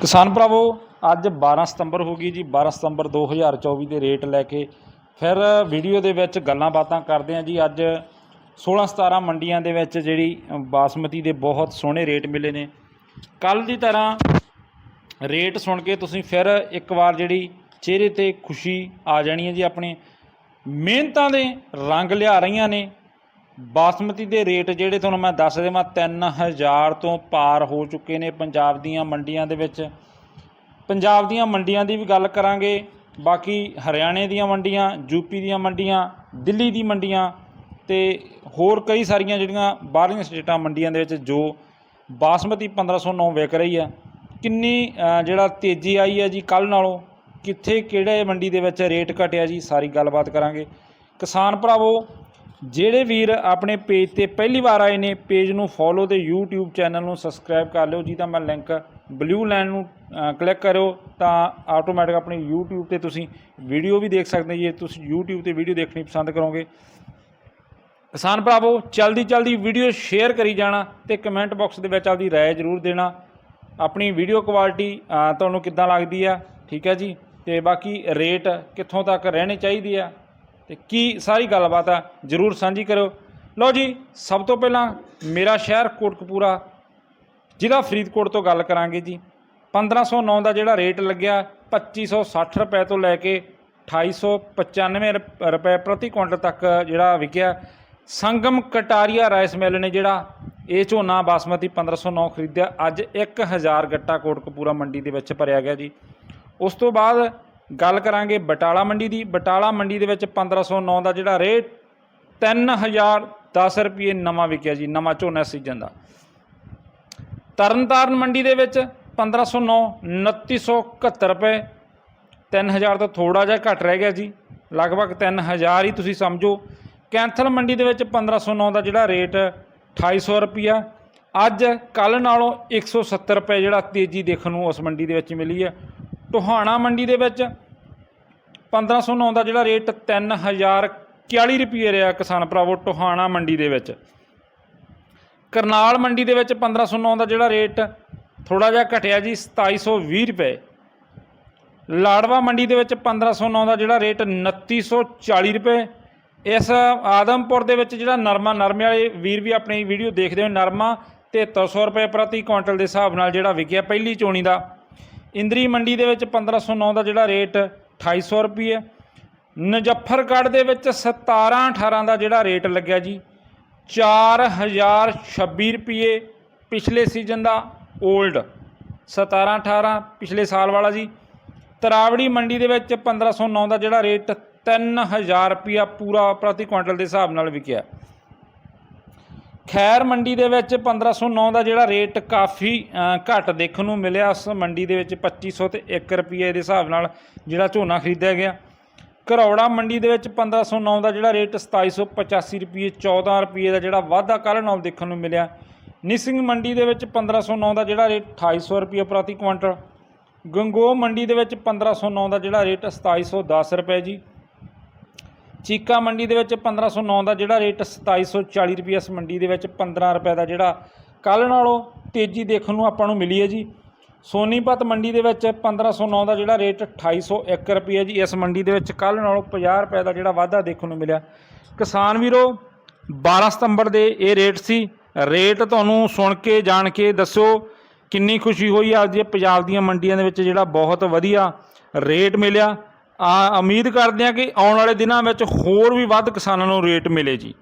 ਕਿਸਾਨ ਭਰਾਵੋ, ਅੱਜ 12 ਸਤੰਬਰ ਹੋ ਗਈ ਜੀ 12 ਸਤੰਬਰ 2024 ਦੇ ਰੇਟ ਲੈ ਕੇ ਫਿਰ ਵੀਡੀਓ ਦੇ ਵਿੱਚ ਗੱਲਾਂ ਬਾਤਾਂ ਕਰਦੇ ਹਾਂ ਜੀ। ਅੱਜ 16 17 ਮੰਡੀਆਂ ਦੇ ਵਿੱਚ ਜਿਹੜੀ ਬਾਸਮਤੀ ਦੇ ਬਹੁਤ ਸੋਹਣੇ ਰੇਟ ਮਿਲੇ ਨੇ। ਕੱਲ ਦੀ ਤਰ੍ਹਾਂ ਰੇਟ ਸੁਣ ਕੇ ਤੁਸੀਂ ਫਿਰ ਇੱਕ ਵਾਰ ਜਿਹੜੀ ਚਿਹਰੇ ਤੇ ਖੁਸ਼ੀ ਆ ਜਾਣੀ ਹੈ ਜੀ। ਆਪਣੇ ਮਿਹਨਤਾਂ ਦੇ ਰੰਗ ਲਿਆ ਰਹੀਆਂ ਨੇ। ਬਾਸਮਤੀ ਦੇ ਰੇਟ ਜਿਹੜੇ ਤੁਹਾਨੂੰ ਮੈਂ ਦੱਸ ਦੇਵਾਂ 3000 ਤੋਂ ਪਾਰ ਹੋ ਚੁੱਕੇ ਨੇ ਪੰਜਾਬ ਦੀਆਂ ਮੰਡੀਆਂ ਦੇ ਵਿੱਚ। ਪੰਜਾਬ ਦੀਆਂ ਮੰਡੀਆਂ ਦੀ ਵੀ ਗੱਲ ਕਰਾਂਗੇ, ਬਾਕੀ ਹਰਿਆਣੇ ਦੀਆਂ ਮੰਡੀਆਂ ਯੂਪੀ ਦੀਆਂ ਮੰਡੀਆਂ, ਦਿੱਲੀ ਦੀ ਮੰਡੀਆਂ ਤੇ ਹੋਰ ਕਈ ਸਾਰੀਆਂ ਜਿਹੜੀਆਂ ਬਾਹਰਲੀਆਂ ਸਟੇਟਾਂ ਮੰਡੀਆਂ ਦੇ ਵਿੱਚ ਜੋ ਬਾਸਮਤੀ 1509 ਵਿਕ ਰਹੀ ਹੈ ਕਿੰਨੀ ਜਿਹੜਾ ਤੇਜ਼ੀ ਆਈ ਹੈ ਜੀ ਕੱਲ ਨਾਲੋਂ, ਕਿੱਥੇ ਕਿਹੜੇ ਮੰਡੀ ਦੇ ਵਿੱਚ ਰੇਟ ਘਟਿਆ ਜੀ, ਸਾਰੀ ਗੱਲਬਾਤ ਕਰਾਂਗੇ। ਕਿਸਾਨ ਭਰਾਵੋ ਜਿਹੜੇ ਵੀਰ ਆਪਣੇ ਪੇਜ ਤੇ ਪਹਿਲੀ ਵਾਰ ਆਏ ਨੇ, ਪੇਜ ਨੂੰ ਫੋਲੋ ਤੇ YouTube ਚੈਨਲ ਨੂੰ ਸਬਸਕ੍ਰਾਈਬ ਕਰ ਲਿਓ। ਜਿਹਦਾ ਮੈਂ ਲਿੰਕ ਬਲੂ ਲਾਈਨ ਨੂੰ ਕਲਿੱਕ ਕਰਿਓ ਤਾਂ ਆਟੋਮੈਟਿਕ ਆਪਣੀ YouTube ਤੇ ਤੁਸੀਂ ਵੀਡੀਓ ਵੀ ਦੇਖ ਸਕਦੇ ਜੇ ਤੁਸੀਂ YouTube ਤੇ ਵੀਡੀਓ ਦੇਖਣੀ ਪਸੰਦ ਕਰੋਗੇ। ਕਿਸਾਨ ਭਰਾਵੋ ਜਲਦੀ ਜਲਦੀ ਵੀਡੀਓ ਸ਼ੇਅਰ ਕਰੀ ਜਾਣਾ ਤੇ ਕਮੈਂਟ ਬਾਕਸ ਦੇ ਵਿੱਚ ਆਪਦੀ ਰਾਏ ਜ਼ਰੂਰ ਦੇਣਾ। ਆਪਣੀ ਵੀਡੀਓ ਕੁਆਲਿਟੀ ਤੁਹਾਨੂੰ ਕਿੱਦਾਂ ਲੱਗਦੀ ਆ? ਠੀਕ ਹੈ ਜੀ? ਤੇ ਬਾਕੀ ਰੇਟ ਕਿੱਥੋਂ ਤੱਕ ਰਹਿਣੇ ਚਾਹੀਦੀ ਆ? ਤੇ ਕੀ ਸਾਰੀ ਗੱਲਬਾਤ ਆ, ਜ਼ਰੂਰ ਸਾਂਝੀ ਕਰਿਓ। ਲਓ ਜੀ, ਸਭ ਤੋਂ ਪਹਿਲਾਂ ਮੇਰਾ ਸ਼ਹਿਰ ਕੋਟਕਪੂਰਾ, ਜ਼ਿਲ੍ਹਾ ਫਰੀਦਕੋਟ ਤੋਂ ਗੱਲ ਕਰਾਂਗੇ ਜੀ। 1509 ਦਾ ਜਿਹੜਾ ਰੇਟ ਲੱਗਿਆ 2560 ਰੁਪਏ ਤੋਂ ਲੈ ਕੇ 2895 ਰੁਪ- ਰੁਪਏ ਪ੍ਰਤੀ ਕੁਇੰਟਲ ਤੱਕ ਜਿਹੜਾ ਵਿਕਿਆ। ਸੰਗਮ ਕਟਾਰੀਆ ਰਾਈਸ ਮਿਲ ਨੇ ਜਿਹੜਾ, ਇਹ ਝੋਨਾ ਬਾਸਮਤੀ 1509 ਖਰੀਦਿਆ। ਅੱਜ 1000 ਗੱਟਾ ਕੋਟਕਪੂਰਾ ਮੰਡੀ ਦੇ ਵਿੱਚ ਭਰਿਆ ਗਿਆ ਜੀ। ਉਸ ਤੋਂ ਬਾਅਦ ਗੱਲ ਕਰਾਂਗੇ ਬਟਾਲਾ ਮੰਡੀ ਦੀ। ਬਟਾਲਾ ਮੰਡੀ ਦੇ ਵਿੱਚ 1509 ਦਾ ਜਿਹੜਾ ਰੇਟ 3010 ਰੁਪਏ ਨਵਾਂ ਵਿਕਿਆ ਜੀ, ਨਵਾਂ ਝੋਨਾ ਸੀਜ਼ਨ ਦਾ। ਤਰਨਤਾਰਨ ਮੰਡੀ ਦੇ ਵਿੱਚ 1509 2971 ਰੁਪਏ। 3000 ਤੋਂ ਥੋੜਾ ਜਿਹਾ ਘੱਟ ਰਹਿ ਗਿਆ ਜੀ। ਲਗਭਗ 3000 ਹੀ ਤੁਸੀਂ ਸਮਝੋ। ਕੈਂਥਲ ਮੰਡੀ ਦੇ ਵਿੱਚ 1509 ਦਾ ਜਿਹੜਾ ਰੇਟ 2800 ਰੁਪਿਆ ਅੱਜ ਕੱਲ ਨਾਲੋਂ 170 ਰੁਪਏ ਜਿਹੜਾ ਤੇਜ਼ੀ ਦੇਖਣ ਨੂੰ ਉਸ ਮੰਡੀ ਦੇ ਵਿੱਚ ਮਿਲੀ ਹੈ। ਟੋਹਾਣਾ ਮੰਡੀ ਦੇ ਵਿੱਚ 1509 ਦਾ ਜਿਹੜਾ ਰੇਟ 3041 ਰੁਪਏ ਰਿਹਾ ਕਿਸਾਨ ਭਰਾਵੋ ਟੋਹਾਣਾ ਮੰਡੀ ਦੇ ਵਿੱਚ। ਕਰਨਾਲ ਮੰਡੀ ਦੇ ਵਿੱਚ 1509 ਦਾ ਜਿਹੜਾ ਰੇਟ ਥੋੜਾ ਜਿਹਾ ਘਟਿਆ ਜੀ 2720 ਰੁਪਏ। ਲਾੜਵਾ ਮੰਡੀ ਦੇ ਵਿੱਚ 1509 ਦਾ ਜਿਹੜਾ ਰੇਟ 2940 ਰੁਪਏ। ਇਸ ਆਦਮਪੁਰ ਦੇ ਵਿੱਚ ਜਿਹੜਾ ਨਰਮਾ, ਨਰਮੇ ਵਾਲੇ ਵੀਰ ਵੀ ਆਪਣੀ ਵੀਡੀਓ ਦੇਖਦੇ ਹੋ ਨਰਮਾ 7300 ਰੁਪਏ ਪ੍ਰਤੀ ਕੁਇੰਟਲ ਦੇ ਹਿਸਾਬ ਨਾਲ ਜਿਹੜਾ ਵਿਕਿਆ ਪਹਿਲੀ ਚੋਣੀ ਦਾ। ਇੰਦਰੀ ਮੰਡੀ ਦੇ ਵਿੱਚ 1509 ਦਾ ਜਿਹੜਾ ਰੇਟ 2800 ਰੁਪਏ ਨਜ਼ਫਰਗੜ੍ਹ ਦੇ ਵਿੱਚ 17 18 ਦਾ ਜਿਹੜਾ ਰੇਟ ਲੱਗਿਆ ਜੀ। 4026 ਰੁਪਏ ਪਿਛਲੇ ਸੀਜ਼ਨ ਦਾ 올ਡ 17 18 ਪਿਛਲੇ ਸਾਲ ਵਾਲਾ ਜੀ। ਤਰਾਵੜੀ ਮੰਡੀ ਦੇ ਵਿੱਚ 1509 ਦਾ ਜਿਹੜਾ ਰੇਟ 3000 ਰੁਪਿਆ ਪੂਰਾ ਪ੍ਰਤੀ ਕੁਇੰਟਲ ਦੇ ਹਿਸਾਬ ਨਾਲ ਵਿਕਿਆ। ਖੈਰ ਮੰਡੀ ਦੇ ਵਿੱਚ 1509 ਦਾ ਜਿਹੜਾ ਰੇਟ ਕਾਫੀ ਘੱਟ ਦੇਖਣ ਨੂੰ ਮਿਲਿਆ। ਉਸ ਮੰਡੀ ਦੇ ਵਿੱਚ 2500 ਤੇ 1 ਰੁਪਏ ਦੇ ਹਿਸਾਬ ਨਾਲ ਜਿਹੜਾ ਝੋਨਾ ਖਰੀਦਿਆ ਗਿਆ। ਘਰੌੜਾ ਮੰਡੀ ਦੇ ਵਿੱਚ 1509 ਦਾ ਜਿਹੜਾ ਰੇਟ 2785 ਰੁਪਏ 14 ਰੁਪਏ ਦਾ ਜਿਹੜਾ ਵਾਧਾ ਕੱਲ੍ਹ ਨਾਲ ਦੇਖਣ ਨੂੰ ਮਿਲਿਆ। ਨਿਸਿੰਗ ਮੰਡੀ ਦੇ ਵਿੱਚ 1509 ਦਾ ਜਿਹੜਾ ਰੇਟ 2800 ਰੁਪਏ ਪ੍ਰਤੀ ਕੁਇੰਟਲ। ਗੰਗੋ ਮੰਡੀ ਦੇ ਵਿੱਚ 1509 ਦਾ ਜਿਹੜਾ ਰੇਟ 2710 ਰੁਪਏ ਜੀ। ਚੀਕਾ ਮੰਡੀ ਦੇ ਵਿੱਚ 1509 ਦਾ ਜਿਹੜਾ ਰੇਟ 2740 ਰੁਪਏ ਇਸ ਮੰਡੀ ਦੇ ਵਿੱਚ 15 ਰੁਪਏ ਦਾ ਜਿਹੜਾ ਕੱਲ੍ਹ ਨਾਲੋਂ ਤੇਜ਼ੀ ਦੇਖਣ ਨੂੰ ਆਪਾਂ ਨੂੰ ਮਿਲੀ ਹੈ ਜੀ। ਸੋਨੀਪਤ ਮੰਡੀ ਦੇ ਵਿੱਚ 1509 ਦਾ ਜਿਹੜਾ ਰੇਟ 2801 ਰੁਪਏ ਜੀ ਇਸ ਮੰਡੀ ਦੇ ਵਿੱਚ ਕੱਲ੍ਹ ਨਾਲੋਂ 50 ਰੁਪਏ ਦਾ ਜਿਹੜਾ ਵਾਧਾ ਦੇਖਣ ਨੂੰ ਮਿਲਿਆ। ਕਿਸਾਨ ਵੀਰੋ 12 ਸਤੰਬਰ ਦੇ ਇਹ ਰੇਟ ਸੀ। ਰੇਟ ਤੁਹਾਨੂੰ ਸੁਣ ਕੇ, ਜਾਣ ਕੇ ਦੱਸੋ ਕਿੰਨੀ ਖੁਸ਼ੀ ਹੋਈ ਅੱਜ ਪੰਜਾਬ ਦੀਆਂ ਮੰਡੀਆਂ ਦੇ ਵਿੱਚ ਜਿਹੜਾ ਬਹੁਤ ਵਧੀਆ ਰੇਟ ਮਿਲਿਆ। ਆ ਉਮੀਦ ਕਰਦੇ ਹਾਂ ਕਿ ਆਉਣ ਵਾਲੇ ਦਿਨਾਂ ਵਿੱਚ ਹੋਰ ਵੀ ਵੱਧ ਕਿਸਾਨਾਂ ਨੂੰ ਰੇਟ ਮਿਲੇ ਜੀ।